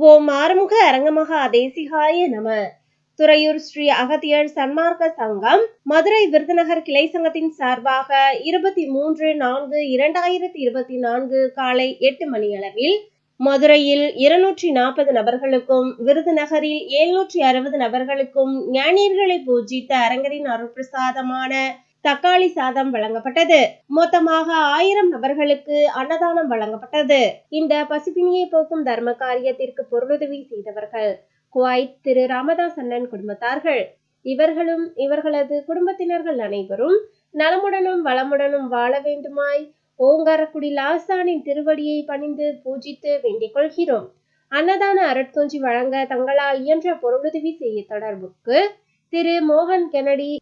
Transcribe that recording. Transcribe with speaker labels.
Speaker 1: ஓம் ஆறுமுக அரங்கமகா தேசிகாய நம. துறையூர் ஸ்ரீ அகத்தியர் சன்மார்க்க சங்கம் மதுரை விருதுநகர் கிளை சங்கத்தின் சார்பாக இருபத்தி மூன்று நான்கு இரண்டாயிரத்தி இருபத்தி நான்கு காலை எட்டு மணி அளவில் மதுரையில் இருநூற்றி நாற்பது நபர்களுக்கும் விருதுநகரில் எழுநூற்றி அறுபது நபர்களுக்கும் ஞானியர்களை பூஜித்த அரங்கரின் அருள் பிரசாதமான தக்காளி சாதம் வழங்கப்பட்டது. மொத்தமாக ஆயிரம் நபர்களுக்கு அன்னதானம் வழங்கப்பட்டது. இந்த பசிப்பினியை போக்கும் தர்ம காரியத்திற்கு பொருளுதவி செய்தவர்கள் குவைத் திரு ராமதாஸ் அண்ணன் குடும்பத்தார்கள். இவர்களும் இவர்களது குடும்பத்தினர்கள் அனைவரும் நலமுடனும் வளமுடனும் வாழ வேண்டுமாய் ஓங்காரக்குடி லாசானின் திருவடியை பணிந்து பூஜித்து வேண்டிக் கொள்கிறோம். அன்னதான அருட்கொஞ்சி வழங்க தங்களால் இயன்ற பொருளுதவி செய்ய தொடர்புக்கு திரு மோகன் கெனடி